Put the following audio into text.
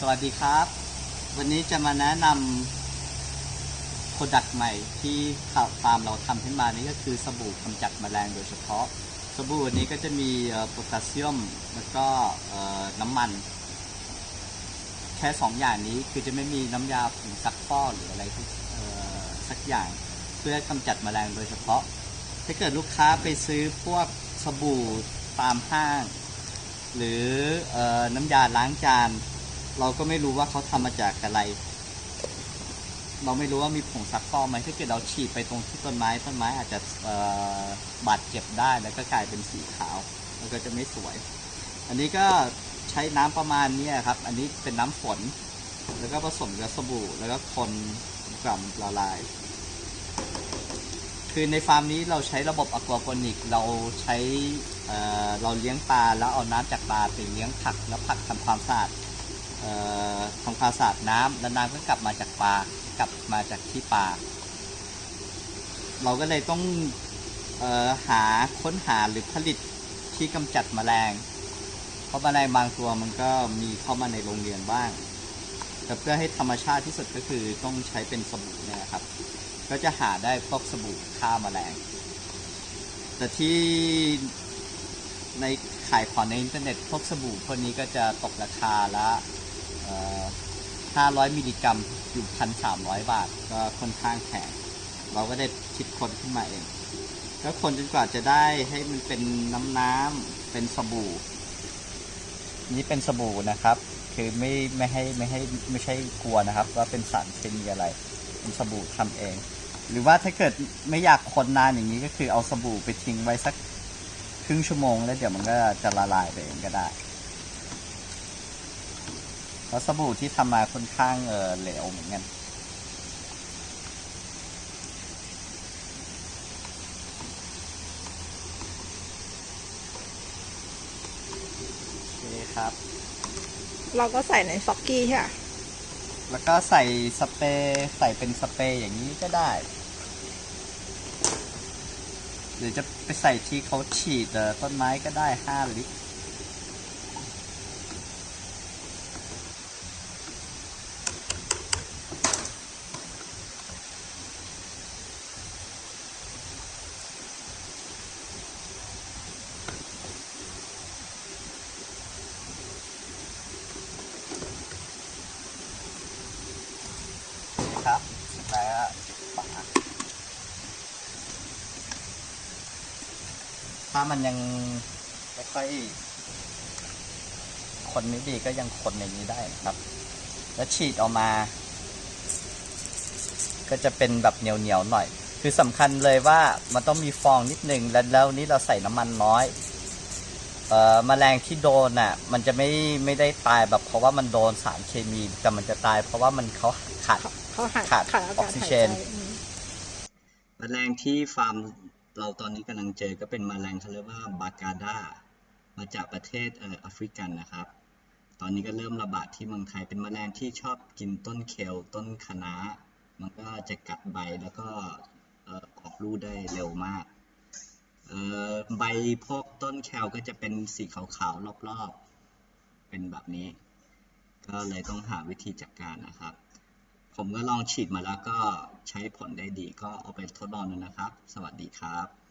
สวัสดีครับ วันนี้จะมาแนะนำโปรดักต์ใหม่ที่ฟาร์มเราทำขึ้นมานี่ก็คือสบู่กำจัดแมลงโดยเฉพาะ สบู่อันนี้ก็จะมีโพแทสเซียมแล้วก็น้ำมัน แค่สองอย่างนี้คือจะไม่มีน้ำยาผงซักฟอกหรืออะไรสักอย่าง เพื่อกำจัดแมลงโดยเฉพาะ ถ้าเกิดลูกค้าไปซื้อพวกสบู่ตามห้าง หรือออน้ำยาล้างจาน เราก็ไม่รู้ว่าเขาทำมาจากอะไร เราไม่รู้ว่ามีผงซักฟอกไหมถ้าเกิดเราฉีดไปตรงที่ต้นไม้ต้นไม้อาจจะบาดเจ็บได้แล้วก็กลายเป็นสีขาวแล้วก็จะไม่สวย อันนี้ก็ใช้น้ำประมาณนี้ครับ อันนี้เป็นน้ำฝน แล้วก็ผสมกับสบู่ แล้วก็คนกล่อมละลายคือในฟาร์มนี้เราใช้ระบบอควาโปนิก เราใช้เเราเลี้ยงปลาแล้วเอาน้ำจากปลาไปเลี้ยงผักแล้วผักทำความสะอาด ทำความสะอาดน้ำแล้วน้ำก็กลับมาจากปลากลับมาจากที่ปลาเราก็เลยต้องออหาค้นหาหรือผลิตที่กำจัดแมลง เพราะแมลงบางตัวมันก็มีเข้ามาในโรงเรียนบ้างแต่เพื่อให้ธรรมชาติที่สุดก็คือต้องใช้เป็นสบู่เนี่ยนะครับ ก็จะหาได้พวกสบู่ฆ่าแมลง แต่ที่ในขายของในอินเทอร์เน็ตพวกสบู่พวกนี้ก็จะตกราคาละ 500 มิลลิกรัมอยู่พันสามร้อยบาท ก็ค่อนข้างแพงเราก็ได้คิดคนขึ้นมาเองก็คนจนกว่าจะได้ให้มันเป็นน้ำน้ำเป็นสบู่ นี่เป็นสบู่นะครับ คือไม่ไม่ให้ไม่ให้ไม่ใช่กลัวนะครับ ว่าเป็นสารเคมีอะไร เป็นสบู่ทำเอง หรือว่าถ้าเกิดไม่อยากคนนานอย่างนี้ก็คือเอาสบู่ไปทิ้งไว้สักครึ่งชั่วโมง แล้วเดี๋ยวมันก็จะละลายไปเองก็ได้ เพราะสบู่ที่ทำมาค่อนข้างเออเหลวเหมือนกันโอเคครับ เราก็ใส่ในฟอกกี้ใช่ไหมแล้วก็ใส่สเปรย์ใส่เป็นสเปรย์อย่างนี้ก็ได้ หรือจะไปใส่ที่เขาฉีดเอ่อต้นไม้ก็ได้ 5 ลิตร ครับแล้วฝาถ้ามันยังไม่ค่อยคนไม่ดีก็ยังคนในนี้ได้นะครับ แล้วฉีดออกมา ก็จะเป็นแบบเหนียวๆหน่อย คือสำคัญเลยว่ามันต้องมีฟองนิดนึงแล้วแล้วนี้เราใส่น้ำมันน้อยเอ่อแมลงที่โดนน่ะ มันจะไม่ไม่ได้ตายแบบเพราะว่ามันโดนสารเคมี แต่มันจะตายเพราะว่ามันเขาขาด เขาหาขาดขาดอาออกกาศซิหายเจใจนอืมแมลงที่ฟาร์มเราตอนนี้กำลังเจอก็เป็นแมลงเขาเรียกว่าบากาดามาจากประเทศเอ่อแอฟริกันนะครับ ตอนนี้ก็เริ่มระบาดที่เมืองไทยเป็นแมลงที่ชอบกินต้นเคลต้นคะน้ามันก็จะกัดใบแล้วก็เอ่อออกลูกได้เร็วมากเอ่อใบพวกต้นแคลก็จะเป็นสีขาวๆรอบๆ เป็นแบบนี้ ก็เลยต้องหาวิธีจัดการนะครับ ผมก็ลองฉีดมาแล้วก็ใช้ผลได้ดีก็เอาไปทดลองดูนะครับ สวัสดีครับ